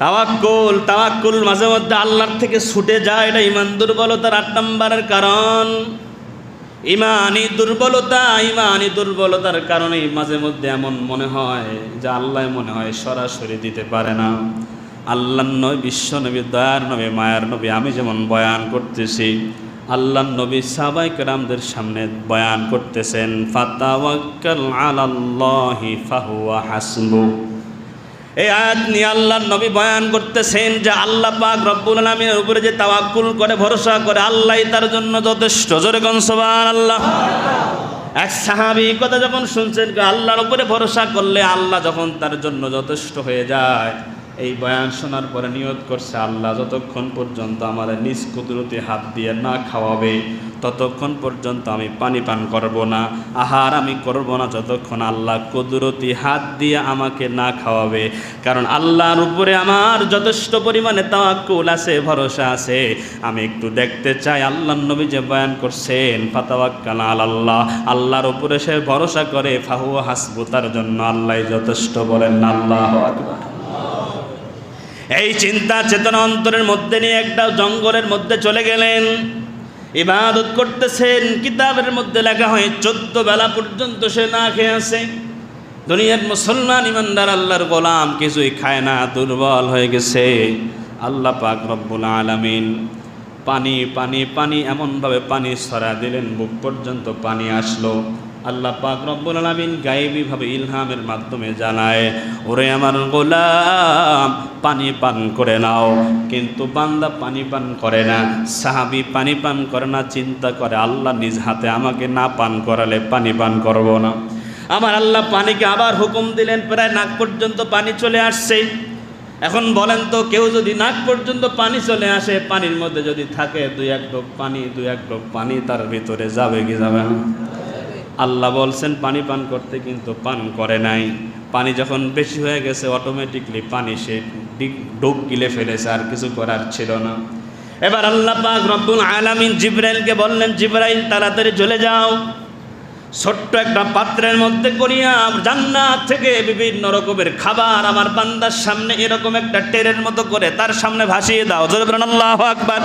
তাওয়াক্কুল তাওয়াক্কুল মাঝে মধ্যে আল্লাহর থেকে ছুটে যায়, এটা ইমান দুর্বলতার আট নম্বরের কারণ। ইমানি দুর্বলতা ইমানি দুর্বলতার কারণে মাঝে মধ্যে এমন মনে হয় যে আল্লাহ মনে হয় সরাসরি দিতে পারে না। আল্লাহ নবী, বিশ্ব নবী, দয়ার নবী, মায়ার নবী, আমি যেমন বয়ান করতেছি আল্লাহ নবী সাবাই কেরামদের সামনে বয়ান করতেছেন, ফাতাওয়াক্কাল আলাল্লাহি ফাহুয়া হাসবু এই আয়াত নিয়ে আল্লাহর নবী বয়ান করতেছেন যে আল্লাহ পাক রব্বুল আলমীর উপরে যে তাওয়াক্কুল করে, ভরসা করে আল্লাহ তার জন্য যথেষ্ট। জোরে গনসবান আল্লাহ এক সাহাবি কথা যখন শুনছেন, আল্লাহর উপরে ভরসা করলে আল্লাহ যখন তার জন্য যথেষ্ট হয়ে যায়। এই বয়ান শোনার পরে নিয়ত করছে আল্লাহ, যতক্ষণ পর্যন্ত আমার নিজ কুদরতি হাত দিয়ে না খাওয়াবে, ততক্ষণ পর্যন্ত আমি পানি পান করব না, আহার আমি করব না, যতক্ষণ আল্লাহ কুদরতি হাত দিয়ে আমাকে না খাওয়াবে। কারণ আল্লাহর উপরে আমার যথেষ্ট পরিমাণে তাওয়াক্কুল আছে, ভরসা আছে। আমি একটু দেখতে চাই আল্লাহ নবী যে বয়ান করছেন, ফাতাওয়াক্কাল আল্লাহ আল্লাহর উপরে সে ভরসা করে ফাহু হাসবু, তার জন্য আল্লাহ যথেষ্ট বলেন, আল্লাহ আকবার। এই চিন্তা চেতনা অন্তরের মধ্যে নিয়ে একটা জঙ্গলের মধ্যে চলে গেলেন। ইবাদত করতেছেন, কিতাবের মধ্যে লেখা হয়, চোদ্দ বেলা পর্যন্ত সে না খেয়ে আছে। দুনিয়ার মুসলমান ইমানদার আল্লাহর গোলাম, কিছুই খায় না, দুর্বল হয়ে গেছে। আল্লাহ পাক রব্বুল আলামিন পানি পানি পানি, এমনভাবে পানি ছড়া দিলেন, বুক পর্যন্ত পানি আসলো। আল্লাহ পাক রব্বুল আলামিন গায়েবীভাবে ইলহামের মাধ্যমে জানায়, ওরে আমার গোলাম, পানি পান করে নাও। কিন্তু বান্দা পানি পান করে না, সাহাবি পানি পান করে না, চিন্তা করে, আল্লাহ নিজ হাতে আমাকে না পান করালে পানি পান করব না। আমার আল্লাহ পানিকে আবার হুকুম দিলেন, প্রায় নাক পর্যন্ত পানি চলে আসছে। এখন বলেন তো, কেউ যদি নাক পর্যন্ত পানি চলে আসে, পানির মধ্যে যদি থাকে, দুই এক ডোক পানি, দুই এক ডোক পানি, তার ভিতরে যাবে কি যাবে না? আল্লাহ বলছেন, পানি পান করতে কিন্তু পান করে নাই। পানি যখন বেশি হয়ে গেছে অটোমেটিকলি পানি সে ডুব গিলে ফেলেছে, আর কিছু করার ছিল না। এবার আল্লাহ পাক রব্বুল আলামিন জিব্রাইলকে বললেন, জিব্রাইল, তাড়াতাড়ি চলে যাও। ছোট্ট একটা পাত্রের মধ্যে করিয়া জান্নাত থেকে বিভিন্ন রকমের খাবার আমার বান্দার সামনে এরকম একটা টেরের মতো করে তার সামনে ভাসিয়ে দাও। জোরে বলেন, আল্লাহু আকবার।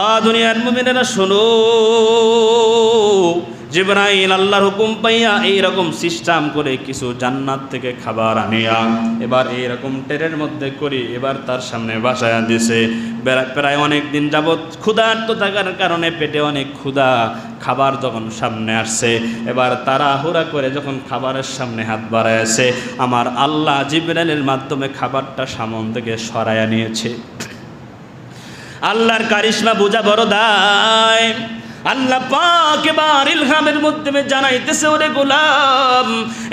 আ দুনিয়ার মুমিনেরা, শোনো জিব্রাইল আল্লাহর হুকুম পাইয়া এইরকম সিস্টেম করে কিছু জান্নাত থেকে খাবার আনিয়া এবার এইরকম টেরের মধ্যে করি, এবার তার সামনে বাসায়া দিছে। প্রায় অনেক দিন যাবৎ ক্ষুধার্ত থাকার কারণে পেটে অনেক ক্ষুধা, খাবার যখন সামনে আসছে, এবার তারা হুরা করে যখন খাবারের সামনে হাত বাড়াইছে, আমার আল্লাহ জিব্রাইলের মাধ্যমে খাবারটা সামন থেকে সরাইয়া নিয়েছে। আল্লাহর কারিশমা বোঝা বড় দায়। আল্লাহ পাক এবার ইলহামের মাধ্যমে জানাইতেছে, ওরে গোলাম,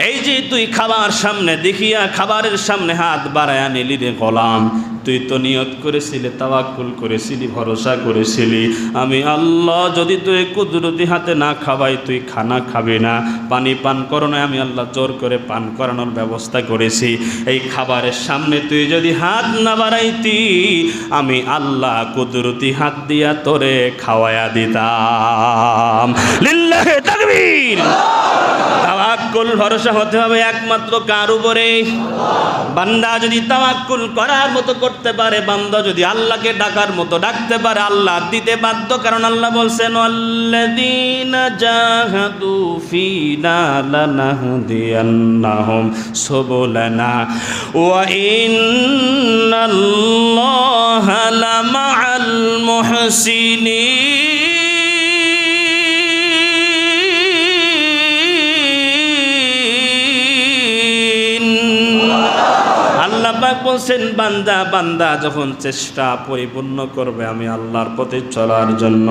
এই যে তুই খাবার সামনে দেখিয়া খাবারের সামনে হাত বাড়ায়া নিলি রে গোলাম তুই তো নিয়ত করেছিলি, তাওয়াক্কুল করেছিলি, ভরসা করেছিলি। আমি আল্লাহ যদি তুই কুদরতি হাতে না খাওয়াই, তুই খানা খাবি না। পানি পান করো না, আমি আল্লাহ জোর করে পান করানোর ব্যবস্থা করেছি। এই খাবারের সামনে তুই যদি হাত না বাড়াইতি, আমি আল্লাহ কুদরতি হাত দিয়া তোরে খাওয়ায়া দিতাম। লিল্লাহে তাকবীর তাওয়াক্কুল ভরসা হতে হবে একমাত্র কার উপরে। বান্দা যদি তাওয়াক্কুল করার মতো করতে পারে, বান্দা যদি আল্লাহকে ডাকার মতো ডাকতে পারে, আল্লাহ দিতে বাধ্য। কারণ আল্লাহ বলছেন, আল্লাযীনা জাহাদু ফিনা লানাহদিয়ান্নাহুম সুবুলানা ওয়া ইন্নাল্লাহা লামাআল মুহসিনিন। পাক বলছেন, বান্দা বান্দা যখন চেষ্টা পরিপূর্ণ করবে আমি আল্লাহর পথে চলার জন্য।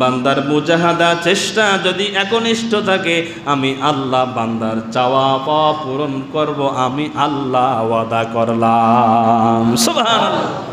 বান্দার মুজাহাদা চেষ্টা যদি একনিষ্ঠ থাকে, আমি আল্লাহ বান্দার চাওয়া পাওয়া পূরণ করব, আমি আল্লাহ ওয়াদা করলাম। সুবহানাল্লাহ।